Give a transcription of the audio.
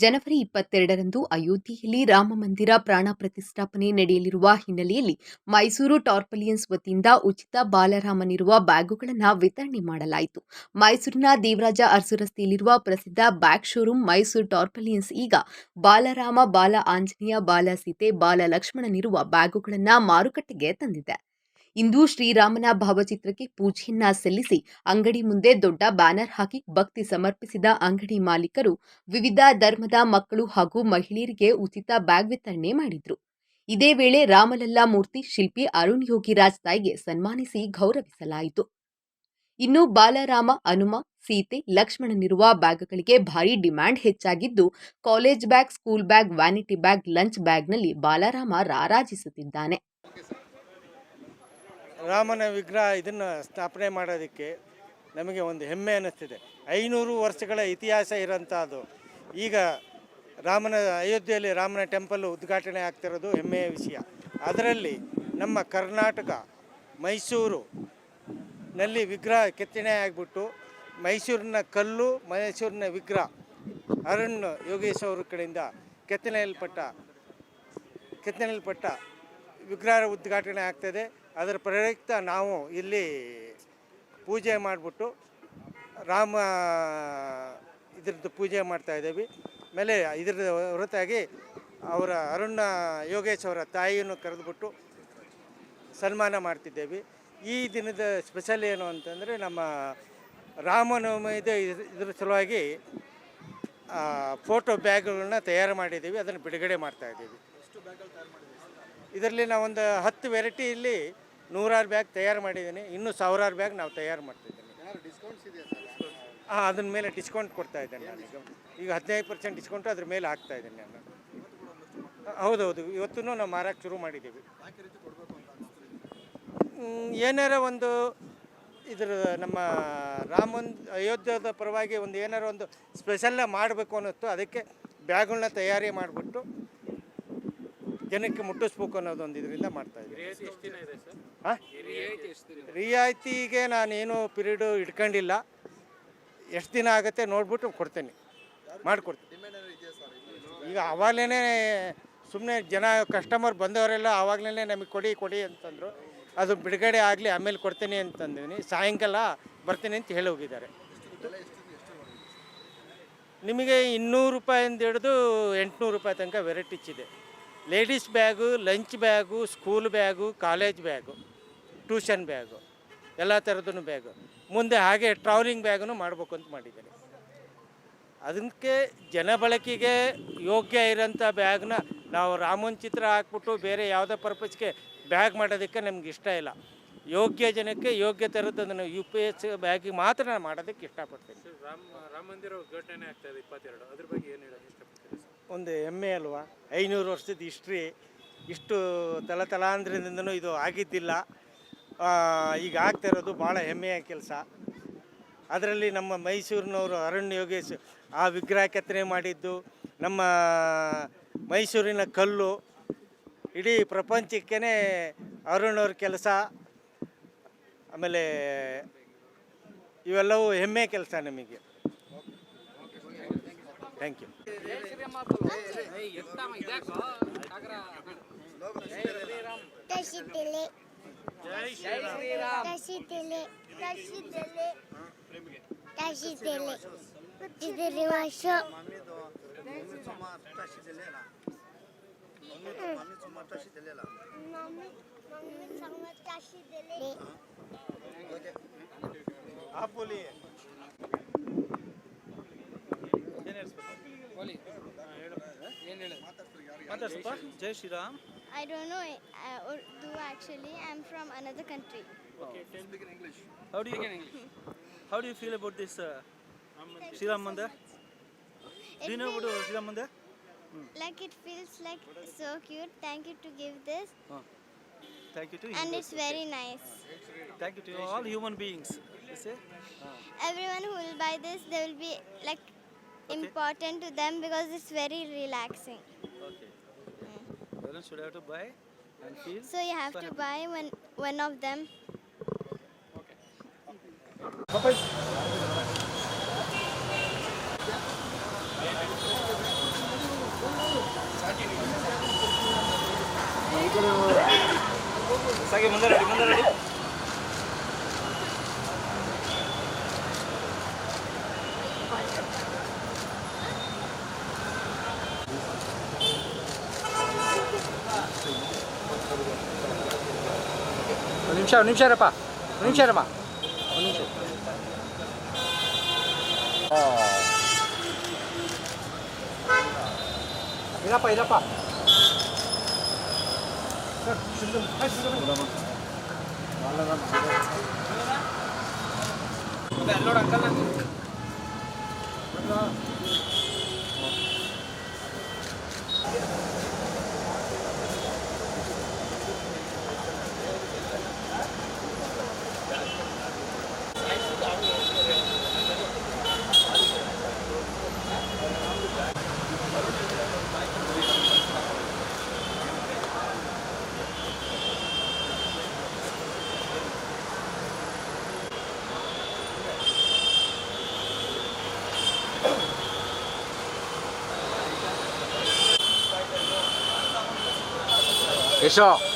ಜನವರಿ ಇಪ್ಪತ್ತೆರಡರಂದು ಅಯೋಧ್ಯೆಯಲ್ಲಿ ರಾಮ ಮಂದಿರ ಪ್ರಾಣ ಪ್ರತಿಷ್ಠಾಪನೆ ನಡೆಯಲಿರುವ ಹಿನ್ನೆಲೆಯಲ್ಲಿ ಮೈಸೂರು ಟಾರ್ಪಲಿಯನ್ಸ್ ವತಿಯಿಂದ ಉಚಿತ ಬಾಲರಾಮನಿರುವ ಬ್ಯಾಗುಗಳನ್ನು ವಿತರಣೆ ಮಾಡಲಾಯಿತು. ಮೈಸೂರಿನ ದೇವರಾಜ ಅರಸು ರಸ್ತೆಯಲ್ಲಿರುವ ಪ್ರಸಿದ್ಧ ಬ್ಯಾಗ್ ಶೋರೂಮ್ ಮೈಸೂರು ಟಾರ್ಪಲಿಯನ್ಸ್ ಈಗ ಬಾಲರಾಮ, ಬಾಲ ಆಂಜನೇಯ, ಬಾಲ ಸೀತೆ, ಬಾಲ ಲಕ್ಷ್ಮಣನಿರುವ ಬ್ಯಾಗುಗಳನ್ನು ಮಾರುಕಟ್ಟೆಗೆ ತಂದಿದೆ. ಇಂದು ಶ್ರೀರಾಮನ ಭಾವಚಿತ್ರಕ್ಕೆ ಪೂಜೆಯನ್ನ ಸಲ್ಲಿಸಿ ಅಂಗಡಿ ಮುಂದೆ ದೊಡ್ಡ ಬ್ಯಾನರ್ ಹಾಕಿ ಭಕ್ತಿ ಸಮರ್ಪಿಸಿದ ಅಂಗಡಿ ಮಾಲೀಕರು ವಿವಿಧ ಧರ್ಮದ ಮಕ್ಕಳು ಹಾಗೂ ಮಹಿಳೆಯರಿಗೆ ಉಚಿತ ಬ್ಯಾಗ್ ವಿತರಣೆ ಮಾಡಿದ್ರು. ಇದೇ ವೇಳೆ ರಾಮಲಲ್ಲಾ ಮೂರ್ತಿ ಶಿಲ್ಪಿ ಅರುಣ್ ಯೋಗಿರಾಜ್ ತಾಯಿಗೆ ಸನ್ಮಾನಿಸಿ ಗೌರವಿಸಲಾಯಿತು. ಇನ್ನು ಬಾಲರಾಮ, ಹನುಮ, ಸೀತೆ, ಲಕ್ಷ್ಮಣನಿರುವ ಬ್ಯಾಗ್ಗಳಿಗೆ ಭಾರೀ ಡಿಮ್ಯಾಂಡ್ ಹೆಚ್ಚಾಗಿದ್ದು, college bag, school bag, vanity bag, lunch ಬ್ಯಾಗ್ನಲ್ಲಿ Balarama ರಾರಾಜಿಸುತ್ತಿದ್ದಾನೆ. ರಾಮನ ವಿಗ್ರಹ ಇದನ್ನು ಸ್ಥಾಪನೆ ಮಾಡೋದಕ್ಕೆ ನಮಗೆ ಒಂದು ಹೆಮ್ಮೆ ಅನ್ನಿಸ್ತಿದೆ. ಐನೂರು ವರ್ಷಗಳ ಇತಿಹಾಸ ಇರೋಂಥದ್ದು. ಈಗ ರಾಮನ, ಅಯೋಧ್ಯೆಯಲ್ಲಿ ರಾಮನ ಟೆಂಪಲ್ ಉದ್ಘಾಟನೆ ಆಗ್ತಿರೋದು ಹೆಮ್ಮೆಯ ವಿಷಯ. ಅದರಲ್ಲಿ ನಮ್ಮ ಕರ್ನಾಟಕ, ಮೈಸೂರು ನಲ್ಲಿ ವಿಗ್ರಹ ಕೆತ್ತನೆ ಆಗಿಬಿಟ್ಟು ಮೈಸೂರಿನ ಕಲ್ಲು, ಮೈಸೂರಿನ ವಿಗ್ರಹ ಅರುಣ್ ಯೋಗೇಶ್ ಅವರ ಕಡೆಯಿಂದ ಕೆತ್ತನೆಯಲ್ಪಟ್ಟ ಕೆತ್ತನೆಯಲ್ಪಟ್ಟ ವಿಗ್ರಹ ಉದ್ಘಾಟನೆ ಆಗ್ತದೆ. ಅದರ ಪ್ರಯುಕ್ತ ನಾವು ಇಲ್ಲಿ ಪೂಜೆ ಮಾಡಿಬಿಟ್ಟು ರಾಮ, ಇದ್ರದ್ದು ಪೂಜೆ ಮಾಡ್ತಾ ಇದ್ದೀವಿ. ಆಮೇಲೆ ಇದ್ರದ್ದು ಹೊರತಾಗಿ ಅವರ ಅರುಣ ಯೋಗೇಶ್ ಅವರ ತಾಯಿಯನ್ನು ಕರೆದುಬಿಟ್ಟು ಸನ್ಮಾನ ಮಾಡ್ತಿದ್ದೇವೆ. ಈ ದಿನದ ಸ್ಪೆಷಲ್ ಏನು ಅಂತಂದರೆ ನಮ್ಮ ರಾಮನವಮಿ ಇದೆ. ಇದ್ರ- ಸಲುವಾಗಿ ಫೋಟೋ ಬ್ಯಾಗ್ಗಳನ್ನ ತಯಾರು ಮಾಡಿದ್ದೀವಿ. ಅದನ್ನು ಬಿಡುಗಡೆ ಮಾಡ್ತಾ ಇದ್ದೀವಿ. ಇದರಲ್ಲಿ ನಾವೊಂದು ಹತ್ತು ವೆರೈಟಿಯಲ್ಲಿ ನೂರಾರು ಬ್ಯಾಗ್ ತಯಾರು ಮಾಡಿದ್ದೀನಿ. ಇನ್ನೂ ಸಾವಿರಾರು ಬ್ಯಾಗ್ ನಾವು ತಯಾರು ಮಾಡ್ತಿದ್ದೀನಿ. ಹಾಂ ಅದ್ರ ಮೇಲೆ ಡಿಸ್ಕೌಂಟ್ ಕೊಡ್ತಾ ಇದ್ದೇನೆ ನಾನು ಈಗ. ಹದಿನೈದು ಪರ್ಸೆಂಟ್ ಡಿಸ್ಕೌಂಟು ಅದ್ರ ಮೇಲೆ ಹಾಕ್ತಾ ಇದ್ದೀನಿ ನಾನು. ಹೌದೌದು. ಇವತ್ತೂ ನಾವು ಮಾರಾಟ ಶುರು ಮಾಡಿದ್ದೀವಿ. ಏನಾರ ಒಂದು ಇದ್ರ ನಮ್ಮ ರಾಮನ್ ಅಯೋಧ್ಯದ ಪರವಾಗಿ ಒಂದು ಏನಾರ ಒಂದು ಸ್ಪೆಷಲ್ಲ ಮಾಡಬೇಕು ಅನ್ನೋದು ಅದಕ್ಕೆ ಬ್ಯಾಗ್ಗಳನ್ನ ತಯಾರಿ ಮಾಡಿಬಿಟ್ಟು ಜನಕ್ಕೆ ಮುಟ್ಟಿಸ್ಬೇಕು ಅನ್ನೋದೊಂದು ಇದರಿಂದ ಮಾಡ್ತಾ ಇದ್ದೀವಿ ರಿಯಾಯಿತಿಗೆ ನಾನೇನು ಪಿರಿಯಡು ಇಟ್ಕೊಂಡಿಲ್ಲ. ಎಷ್ಟು ದಿನ ಆಗುತ್ತೆ ನೋಡ್ಬಿಟ್ಟು ಕೊಡ್ತೇನೆ. ಮಾಡಿಕೊಡ್ತೀನಿ. ಈಗ ಆವಾಗಲೇ ಸುಮ್ಮನೆ ಜನ ಕಸ್ಟಮರ್ ಬಂದವರೆಲ್ಲ ಆವಾಗಲೇ ನಮಗೆ ಕೊಡಿ ಕೊಡಿ ಅಂತಂದರು. ಅದು ಬಿಡುಗಡೆ ಆಗಲಿ ಆಮೇಲೆ ಕೊಡ್ತೀನಿ ಅಂತಂದಿನಿ. ಸಾಯಂಕಾಲ ಬರ್ತೀನಿ ಅಂತ ಹೇಳಿ ಹೋಗಿದ್ದಾರೆ. ನಿಮಗೆ ಇನ್ನೂರು ರೂಪಾಯಿಂದ ಹಿಡಿದು ಎಂಟುನೂರು ರೂಪಾಯಿ ತನಕ ವೆರೈಟೀಸ್ ಇದೆ ladies bag, lunch bag, school bag, college bag, tuition bag, ಎಲ್ಲ ಥರದ್ದು ಬ್ಯಾಗು. ಮುಂದೆ ಹಾಗೆ ಟ್ರಾವೆಲಿಂಗ್ ಬ್ಯಾಗನ್ನು ಮಾಡಬೇಕು ಅಂತ ಮಾಡಿದ್ದೀನಿ. ಅದಕ್ಕೆ ಜನ ಬಳಕೆಗೆ ಯೋಗ್ಯ ಇರೋಂಥ ಬ್ಯಾಗ್ನ ನಾವು ರಾಮನ್ ಚಿತ್ರ ಹಾಕ್ಬಿಟ್ಟು ಬೇರೆ ಯಾವುದೇ ಪರ್ಪಸ್ಗೆ ಬ್ಯಾಗ್ ಮಾಡೋದಕ್ಕೆ ನಮ್ಗೆ ಇಷ್ಟ ಇಲ್ಲ. ಯೋಗ್ಯ ಜನಕ್ಕೆ ಯೋಗ್ಯ ಥರದ್ದನ್ನು ಯು ಪಿ ಎಸ್ ಬ್ಯಾಗಿಗೆ ಮಾತ್ರ ನಾನು ಮಾಡೋದಕ್ಕೆ ಇಷ್ಟಪಡ್ತೀನಿ. ರಾಮ ರಾಮ ಮಂದಿರ ಉದ್ಘಾಟನೆ ಆಗ್ತಾ ಇದೆ ಇಪ್ಪತ್ತೆರಡು. ಅದ್ರ ಬಗ್ಗೆ ಏನು ಹೇಳೋದು ಇಷ್ಟಪಡ್ತೀನಿ ಒಂದು ಹೆಮ್ಮೆ ಅಲ್ವಾ? ಐನೂರು ವರ್ಷದ ಹಿಸ್ಟ್ರಿ ಇಷ್ಟು ತಲತಲಾಂತರದಿಂದನೂ ಇದು ಆಗಿದ್ದಿಲ್ಲ. ಈಗ ಆಗ್ತಾ ಇರೋದು ಭಾಳ ಹೆಮ್ಮೆಯ ಕೆಲಸ. ಅದರಲ್ಲಿ ನಮ್ಮ ಮೈಸೂರಿನವರು ಅರಣ್ಯ ಯೋಗೇಶ್ ಆ ವಿಗ್ರಹ ಕೆತ್ತನೆ ಮಾಡಿದ್ದು, ನಮ್ಮ ಮೈಸೂರಿನ ಕಲ್ಲು, ಇಡೀ ಪ್ರಪಂಚಕ್ಕೇ ಅರುಣವ್ರ ಕೆಲಸ. ಆಮೇಲೆ ಇವೆಲ್ಲವೂ ಹೆಮ್ಮೆ ಕೆಲಸ ನಮಗೆ. Thank you Tashitele. Tashitele. Tashitele. Tashitele. Tashitele masho. Mami, mami ಏನು ಹೇಳಿ ಮಾತಾಡ್ಸಪ್ಪ ಜೈ Shriram I don't know Urdu actually I am from another country okay speak in English how do you in English how do you feel like it feels like so cute. Thank you to give this. Oh. thank you to and it's very nice. Thank you to all human beings. You see? Everyone who will buy this they will be like okay. important to them because it's very relaxing. Okay. Yeah. Should have to buy and feel. So you have so to happy. buy one one of them. Okay. okay. ನಿಮಿಷ ಒಂದು ನಿಮಿಷ ಇರಪ್ಪ. ಇರಪ್ಪ ಇರಪ್ಪ ಅಲ್ಲೋಡು uncle ಎಷ್ಟು